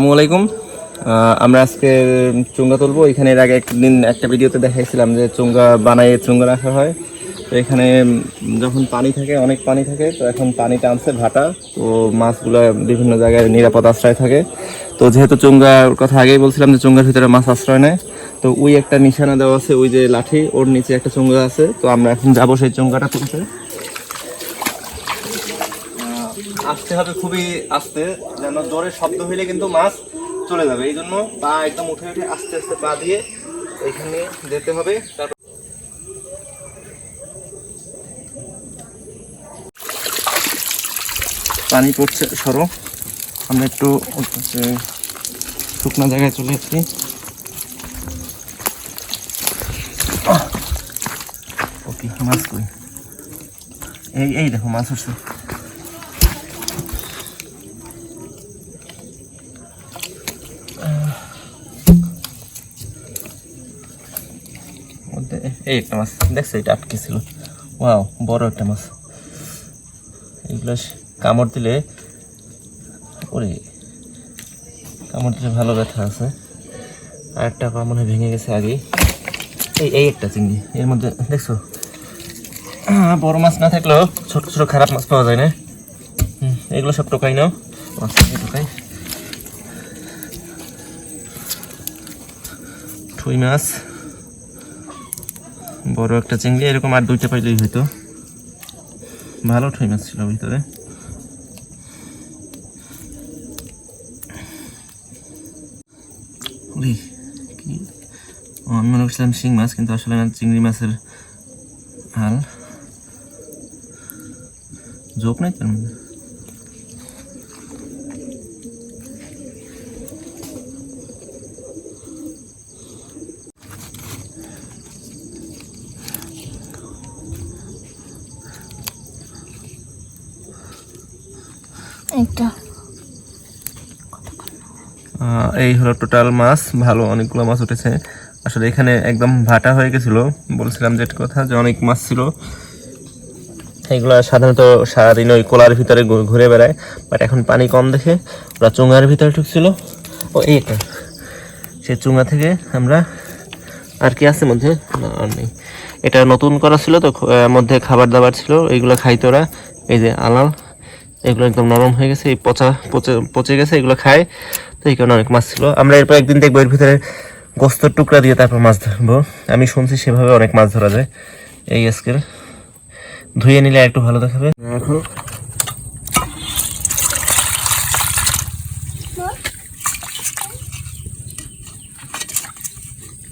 আসসালামু আলাইকুম। আমরা আজকে চুঙ্গা তুলবো। এখানে এর আগে একদিন একটা ভিডিওতে দেখাইছিলাম যে চুঙ্গা বানায় চুঙ্গা রাখা হয়। তো এখানে যখন পানি থাকে, অনেক পানি থাকে, তো এখন পানি টানছে ভাটা। তো মাছগুলো বিভিন্ন জায়গায় নিরাপদ আশ্রয় থাকে। তো যেহেতু চুঙ্গার কথা আগেই বলছিলাম যে চুঙ্গার ভিতরে মাছ আশ্রয় নেয়, তো ওই একটা নিশানা দেওয়া আছে, ওই যে লাঠি, ওর নিচে একটা চুঙ্গা আছে। তো আমরা এখন যাব সেই চুঙ্গাটা তুলতে। আসতে হবে খুবই আস্তে, যেন জোরে শব্দ হইলে কিন্তু মাছ চলে যাবে। এই জন্য পা একদম উঠে উঠে আস্তে আস্তে পা দিয়ে এখানে যেতে হবে। তারপর পানি পড়ছে সরো। আমরা একটু হচ্ছে শুকনো জায়গায় চলে এসেছি। ওকে, মাছ এই এই দেখো, মাছ উঠছে এই একটা মাছ, দেখছ এটা আটকে ছিল। ওয়াও, বড় একটা মাছ। এগুলো কামড় দিলে ওরে, কামড় দিলে ভালো ব্যথা আছে। আর একটা পা মনে ভেঙে গেছে আগে এই এই একটা চিংড়ি, এর মধ্যে, দেখছ? বড় মাছ না থাকলেও ছোট ছোট খারাপ মাছ পাওয়া যায় না। এগুলো সব টোকাই নাও। মাছ টোকাই। ঠুই মাছ। বড় একটা চিংড়ি, এরকম আর দুইটা পাইলেই হইতো। ভালো ঠুই মাছ ছিল ভিতরে। আমি মনে করছিলাম শিং মাছ, কিন্তু আসলে চিংড়ি মাছের হাল। জোক নাই তার মধ্যে এই হলো টোটাল মাছ, ভালো অনেকগুলো মাছ উঠেছে। আসলে এখানে একদম ভাটা হয়ে গেছিল, বলছিলাম যে কথা, যে অনেক মাছ ছিল। এইগুলো সাধারণত সারাদিন ওই কোলার ভিতরে ঘুরে বেড়ায় বাট এখন পানি কম দেখে ওরা চুঙ্গার ভিতরে ঢুকছিল। ও এই একটা সে চুঙ্গা থেকে আমরা আর কি আছে মধ্যে? আর নেই। এটা নতুন করা ছিল তো মধ্যে খাবার দাবার ছিল, এইগুলো খাইতো ওরা। এই যে আলাল। এগুলো একদম নরম হয়ে গেছে, এই পচা, পচে গেছে, এগুলো খায়। তো এই কারণে অনেক মাছ ছিল। আমরা এরপর একদিন দেখব, এর ভিতরে গোস্তর টুকরা দিয়ে তারপর মাছ ধরবো। আমি শুনছি সেভাবে অনেক মাছ ধরা যায়। এই আজকের। ধুয়ে নিলে একটু ভালো দেখাবে। এখন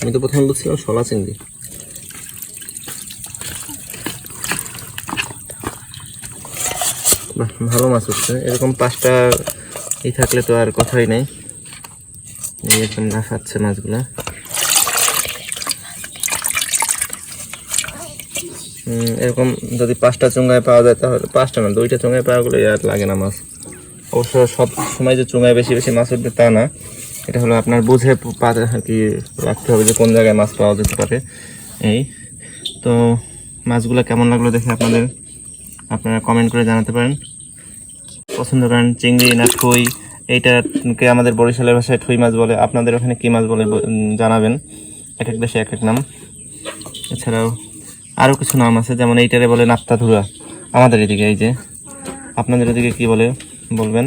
আমি তো প্রথমে বলছিলাম শলা চিংড়ি। ভালো মাছ উঠছে। এরকম পাঁচটা এই থাকলে তো আর কথাই নেই। এই একদম লাফাচ্ছে মাছগুলা। এরকম যদি পাঁচটা চুঙ্গায় পাওয়া যায় তাহলে পাঁচটা না, দুইটা চুঙ্গায় পাওয়া গেলে আর লাগে না মাছ। অবশ্য সব সময় যে চুঙ্গায় বেশি বেশি মাছ উঠবে তা না। এটা হলো আপনার বুঝে আর কি রাখতে হবে যে কোন জায়গায় মাছ পাওয়া যেতে পারে। এই, তো মাছগুলো কেমন লাগল দেখে আপনাদের? আপনারা কমেন্ট করে জানাতে পারেন। পছন্দ করেন চিংড়ি না ঠুই এইটাকে আমাদের বরিশালের ভাষায় ঠুই মাছ বলে, আপনাদের ওখানে কী মাছ বলে জানাবেন? এক এক দেশে এক এক নাম। এছাড়াও আরও কিছু নাম আছে, যেমন এইটারে বলে নাপ্তা ধুরা আমাদের এদিকে এই যে, আপনাদের এদিকে কি বলে বলবেন?